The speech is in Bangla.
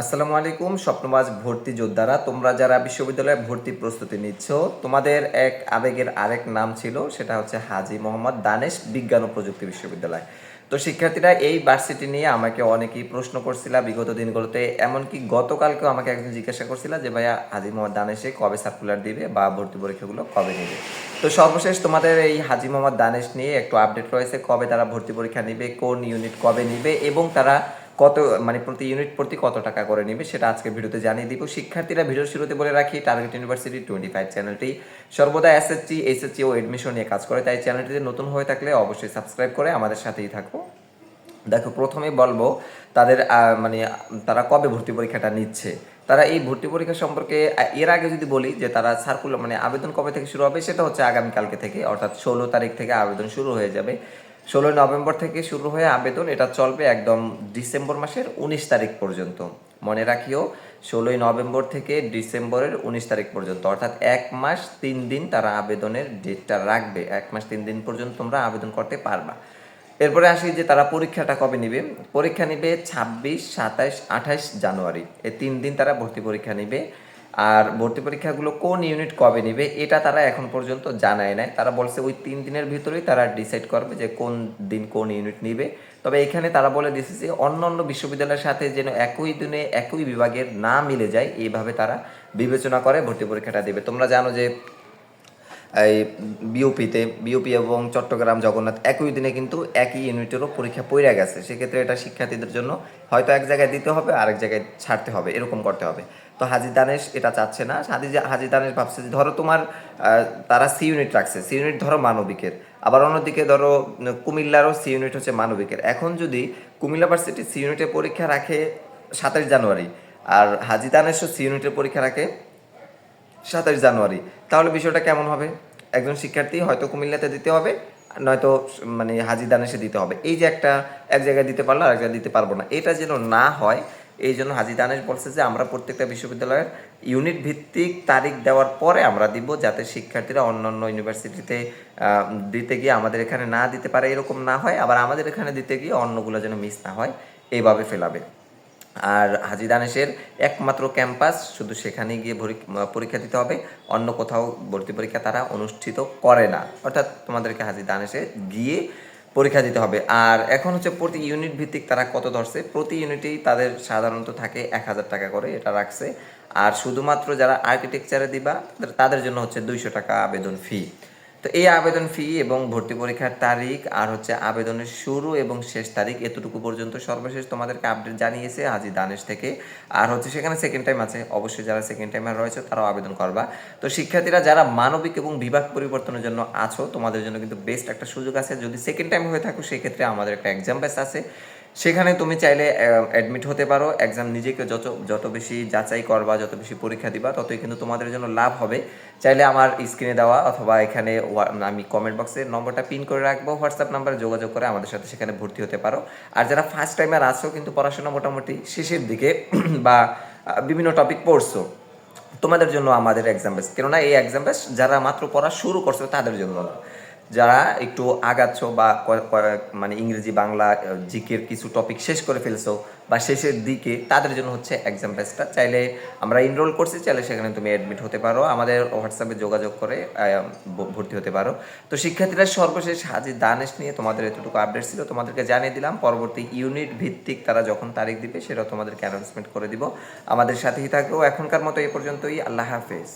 আসসালামু আলাইকুম, স্বপ্নবাজ ভর্তি যোদ্ধারা। তোমরা যারা বিশ্ববিদ্যালয়ে ভর্তি প্রস্তুতি নিচ্ছ, তোমাদের এক আবেগের আরেক নাম ছিল, সেটা হচ্ছে হাজি মোহাম্মদ দানেশ বিজ্ঞান ও প্রযুক্তি বিশ্ববিদ্যালয়। তো শিক্ষার্থীরা, এই ভার্সিটি নিয়ে আমাকে অনেকেই প্রশ্ন করছিল, বিগত দিনগুলোতে। এমনকি গতকালকেও আমাকে একজন জিজ্ঞাসা করছিল যে, ভাইয়া, হাজি মোহাম্মদ দানেশে কবে সার্কুলার দিবে বা ভর্তি পরীক্ষাগুলো কবে নেবে? তো সর্বশেষ তোমাদের এই হাজি মোহাম্মদ দানেশ নিয়ে একটু আপডেট রয়েছে, কবে তারা ভর্তি পরীক্ষা নিবে, কোন ইউনিট কবে নিবে এবং তারা কত মানে প্রতি ইউনিট প্রতি কত টাকা করে নেবে সেটা আজকে ভিডিওতে জানিয়ে দিব। শিক্ষার্থীরা ভিডিওর শুরুতে বলে রাখি টার্গেট ইউনিভার্সিটি টোয়েন্টি ফাইভ চ্যানেলটি সর্বদা এসএসসি এইচএসসি ও এডমিশন নিয়ে কাজ করে, তাই চ্যানেলটিতে নতুন হয়ে থাকলে অবশ্যই সাবস্ক্রাইব করে আমাদের সাথেই থাকো। দেখো, প্রথমে বলব, তাদের মানে তারা কবে ভর্তি পরীক্ষাটা নিচ্ছে? তারা এই ভর্তি পরীক্ষা সম্পর্কে এর আগে যদি বলি যে তারা সার্কুলার মানে আবেদন কবে থেকে শুরু হবে, সেটা হচ্ছে আগামীকালকে থেকে, অর্থাৎ ষোলো তারিখ থেকে আবেদন শুরু হয়ে যাবে। ষোলোই নভেম্বর থেকে শুরু হয়ে আবেদন, এটা চলবে একদম ডিসেম্বর মাসের উনিশ তারিখ পর্যন্ত। মনে রাখিও, ষোলোই নভেম্বর থেকে ডিসেম্বরের উনিশ তারিখ পর্যন্ত, অর্থাৎ এক মাস তিন দিন তারা আবেদনের ডেটটা রাখবে। এক মাস তিন দিন পর্যন্ত তোমরা আবেদন করতে পারবা। এরপরে আসি যে তারা পরীক্ষাটা কবে নিবে? পরীক্ষা নিবে ছাব্বিশ সাতাশ আঠাশ জানুয়ারি। এই তিন দিন তারা ভর্তি পরীক্ষা নিবে। আর ভর্তি পরীক্ষাগুলো কোন ইউনিট কবে নিবে, এটা তারা এখন পর্যন্ত জানায় নাই। তারা বলছে ওই তিন দিনের ভিতরেই তারা ডিসাইড করবে যে কোন দিন কোন ইউনিট নিবে। তবে এখানে তারা বলে দিয়েছে যে অন্য অন্য বিশ্ববিদ্যালয়ের সাথে যেন একই দিনে একই বিভাগের না মিলে যায়, এইভাবে তারা বিবেচনা করে ভর্তি পরীক্ষাটা দেবে। তোমরা জানো যে এই বিওপিতে বিওপি এবং চট্টগ্রাম জগন্নাথ একই দিনে কিন্তু একই ইউনিটেরও পরীক্ষা পড়ে গেছে। সেক্ষেত্রে এটা শিক্ষার্থীদের জন্য হয়তো এক জায়গায় দিতে হবে, আরেক জায়গায় ছাড়তে হবে, এরকম করতে হবে। তো হাজি দানেশ এটা চাচ্ছে না। হাজি হাজি দানেশ ভাবছে যে, ধরো তোমার তারা সি ইউনিট রাখছে, সি ইউনিট ধরো মানবিকের। আবার অন্যদিকে ধরো কুমিল্লারও সি ইউনিট হচ্ছে মানবিকের। এখন যদি কুমিল্লা ভার্সিটি সি ইউনিটের পরীক্ষা রাখে সাতাশ জানুয়ারি আর হাজি দানেশও সি ইউনিটের পরীক্ষা রাখে সাতাশ জানুয়ারি, তাহলে বিষয়টা কেমন হবে? একজন শিক্ষার্থী হয়তো কুমিল্লাতে দিতে হবে, নয়তো মানে হাজি দানেশে দিতে হবে। এই যে একটা, এক জায়গায় দিতে পারল আর এক জায়গায় দিতে পারব না। এটা যেন না হয় এই জন্য হাজি দানেশ বলছে যে, আমরা প্রত্যেকটা বিশ্ববিদ্যালয়ের ইউনিট ভিত্তিক তারিখ দেওয়ার পরে আমরা দিব যাতে শিক্ষার্থীরা অন্য অন্য ইউনিভার্সিটিতে দিতে গিয়ে আমাদের এখানে না দিতে পারে, এরকম না হয়। আবার আমাদের এখানে দিতে গিয়ে অন্যগুলো যেন মিস না হয় এইভাবে ফেলাবে আর হাজি দানেশের একমাত্র ক্যাম্পাস শুধু সেখানে গিয়ে পরীক্ষা দিতে হবে, অন্য কোথাও ভর্তি পরীক্ষা তারা অনুষ্ঠিত করে না। অর্থাৎ তোমাদেরকে হাজি দানেশে গিয়ে পরীক্ষা দিতে হবে। আর এখন হচ্ছে প্রতি ইউনিট ভিত্তিক তারা কত ধরছে? প্রতি ইউনিটেই তাদের সাধারণত থাকে এক হাজার টাকা করে এটা রাখছে। আর শুধুমাত্র যারা আর্কিটেকচারে দিবা, তাদের- জন্য হচ্ছে দুইশো টাকা আবেদন ফি তো এই আবেদন ফি এবং ভর্তি পরীক্ষার তারিখ আর হচ্ছে আবেদনের শুরু এবং শেষ তারিখ এতটুকু পর্যন্ত সর্বশেষ তোমাদেরকে আপডেট জানিয়েছে হাজি দানেশ থেকে। আর হচ্ছে সেখানে সেকেন্ড টাইম আছে। অবশ্যই যারা সেকেন্ড টাইমার রয়েছে তারাও আবেদন করবা। তো শিক্ষার্থীরা যারা মানবিক এবং বিভাগ পরিবর্তনের জন্য আছো, তোমাদের জন্য কিন্তু বেস্ট একটা সুযোগ আছে। যদি সেকেন্ড টাইম হয়ে থাকো, সেক্ষেত্রে আমাদের একটা এক্সাম ব্যাস আছে। সেখানে তুমি চাইলে অ্যাডমিট হতে পারো। এক্সাম নিজেকে যত যত বেশি যাচাই করবা, যত বেশি পরীক্ষা দিবা, ততই কিন্তু তোমাদের জন্য লাভ হবে। চাইলে আমার স্ক্রিনে দেওয়া, অথবা এখানে আমি কমেন্ট বক্সে নম্বরটা পিন করে রাখব। হোয়াটসঅ্যাপ নাম্বারে যোগাযোগ করে আমাদের সাথে সেখানে ভর্তি হতে পারো। আর যারা ফার্স্ট টাইমার আছো, কিন্তু পড়াশোনা মোটামুটি শেষের দিকে, বা বিভিন্ন টপিক পড়ছো, তোমাদের জন্য আমাদের এক্সাম বেস কেননা এই এক্সাম বেস যারা মাত্র পড়া শুরু করছ, তাদের জন্য না। যারা একটু আগাচ্ছ বা মানে ইংরেজি, বাংলা জিকের কিছু টপিক শেষ করে ফেলছো বা শেষের দিকে, তাদের জন্য হচ্ছে এক্সাম বেসটা চাইলে আমরা এনরোল করছি, চাইলে সেখানে তুমি অ্যাডমিট হতে পারো। আমাদের হোয়াটসঅ্যাপে যোগাযোগ করে ভর্তি হতে পারো। তো শিক্ষার্থীরা সর্বশেষ হাজি দানেশ নিয়ে তোমাদের এতটুকু আপডেট ছিল, তোমাদেরকে জানিয়ে দিলাম। পরবর্তী ইউনিট ভিত্তিক তারা যখন তারিখ দিবে সেটা তোমাদেরকে অ্যানাউন্সমেন্ট করে দিব। আমাদের সাথেই থাকব এখনকার মতো এই পর্যন্তই। আল্লাহ হাফেজ।